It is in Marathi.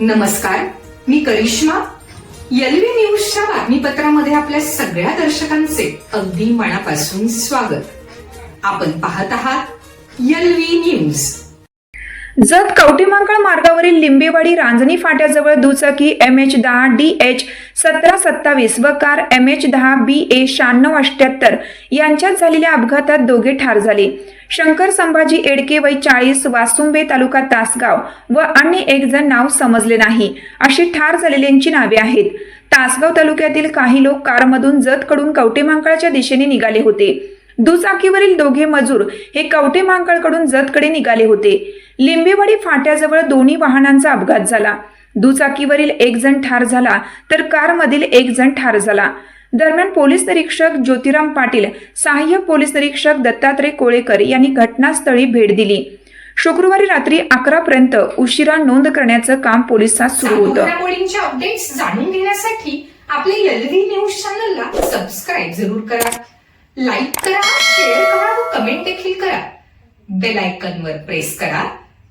नमस्कार मी करिश्मा. एलवी न्यूजच्या बातमीपत्रामध्ये आपल्या सगळ्या दर्शकांचे अगदी मनापासून स्वागत. आपण पाहत आहात एलव्ही न्यूज. जत कवटीमांकळ मार्गावरील लिंबेवाडी रांजणी फाट्याजवळ दुचाकी एम एच दहा डी एच सतरा सत्तावीस व कार एम एच दहा बी ए शहाण्णव अठ्याहत्तर यांच्यात झालेल्या अपघातात दोघे ठार झाले. शंकर संभाजी एडके वय चाळीस वासुंबे तालुका तासगाव व अन्य एक जण नाव समजले नाही. अशी ठार झालेल्यांची नावे आहेत. तासगाव तालुक्यातील काही लोक कारमधून जतकडून कवटेमांकळाच्या दिशेने निघाले होते. दुचाकीवरील दोघे मजूर हे कवटे मांकळकडून जतकडे निघाले होते. लिंबेवाडी फाट्याजवळ दोन्ही वाहनांचा अपघात झाला. दुचाकीवरील एक जण ठार झाला तर कारमधील एक जण ठार झाला. दरम्यान पोलीस निरीक्षक ज्योतिराम पाटील सहाय्यक पोलीस निरीक्षक दत्तात्रय कोळेकर यांनी घटनास्थळी भेट दिली. शुक्रवारी रात्री अकरा पर्यंत उशिरा नोंद करण्याचं काम पोलिसात सुरू होतं. अपडेट्स जाणून घेण्यासाठी आपल्या एलव्ही न्यूज चॅनलला सबस्क्राईब जरूर करा. लाईक करा शेअर करा व कमेंट देखील करा. बेल आयकॉन वर प्रेस करा.